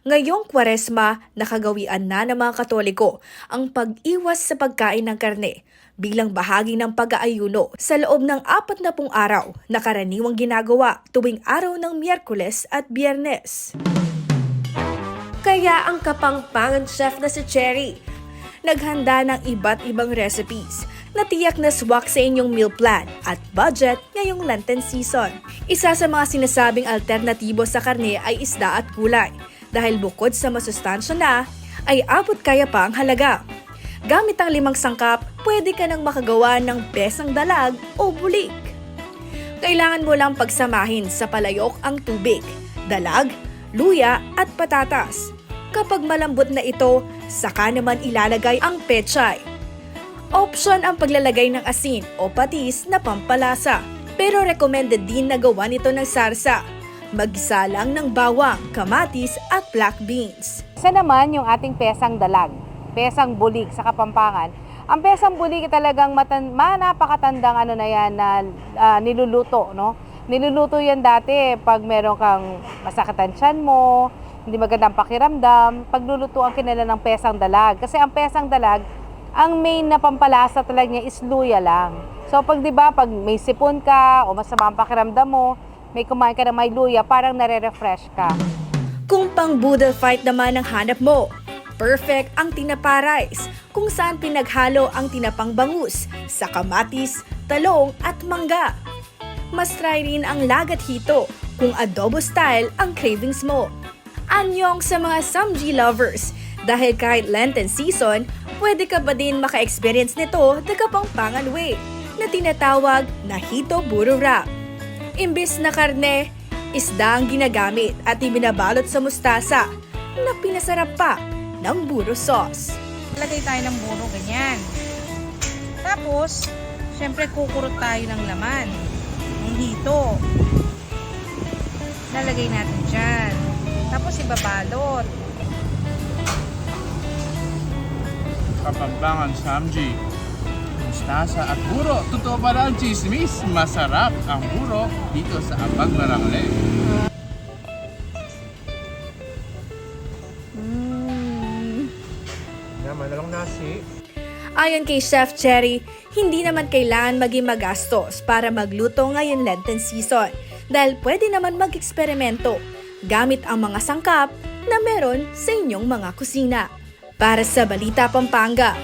Ngayong kwaresma, nakagawian na ng mga katoliko ang pag-iwas sa pagkain ng karne bilang bahagi ng pag-aayuno sa loob ng apat na pung araw na karaniwang ginagawa tuwing araw ng Miyerkules at Biyernes. Kaya ang kapangpangan chef na si Cherry, naghanda ng iba't ibang recipes na tiyak na swak sa inyong meal plan at budget ngayong Lenten season. Isa sa mga sinasabing alternatibo sa karne ay isda at kulay dahil bukod sa masustansya na, ay abot kaya pa ang halaga. Gamit ang limang sangkap, pwede ka nang makagawa ng besang dalag o bulik. Kailangan mo lang pagsamahin sa palayok ang tubig, dalag, luya at patatas. Kapag malambot na ito, saka naman ilalagay ang pechay. Option ang paglalagay ng asin o patis na pampalasa. Pero recommended din na gawa nito ng sarsa. Magisa lang ng bawang, kamatis at black beans. Isa naman yung ating pesang dalag, pesang bulik sa Kapampangan. Ang pesang bulik talagang matan, ma, napakatandang ano na yan na ah, niluluto, no? Niluluto yan dati pag meron kang masakatan tiyan mo, hindi magandang pakiramdam, paglulutuan kinala ng pesang dalag. Kasi ang pesang dalag, ang main na pampalasa talaga niya is luya lang. So pag 'di ba, pag may sipon ka o masama ang pakiramdam mo, may kumain ka ng may luya, parang nare-refresh ka. Kung pang boodle fight naman ang hanap mo, perfect ang tinapa rice kung saan pinaghalo ang tinapang bangus sa kamatis, talong at mangga. Mas try rin ang lagat hito kung adobo style ang cravings mo. Anyong sa mga samji lovers dahil kahit Lenten season, pwede ka ba din maka-experience nito the Kapampangan way na tinatawag na hito buro wrap. Imbis na karne, isda ang ginagamit at ibinabalot sa mustasa na pinasarap pa ng buro sauce. Lagay tayo ng buro, ganyan. Tapos, syempre kukurot tayo ng laman. Ng hito. Lalagay natin dyan. Tapos ibabalot. Kapampangan Samji. Mustasa at buro. Totoo pala ang chismis. Masarap ang buro dito sa Abag Marangle. Naman na lang nasi. Ayon kay Chef Cherry, hindi naman kailangan maging magastos para magluto ngayon Lenten season dahil pwede naman mag-eksperimento gamit ang mga sangkap na meron sa inyong mga kusina. Para sa Balita Pampanga,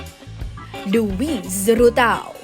Luis Rutao.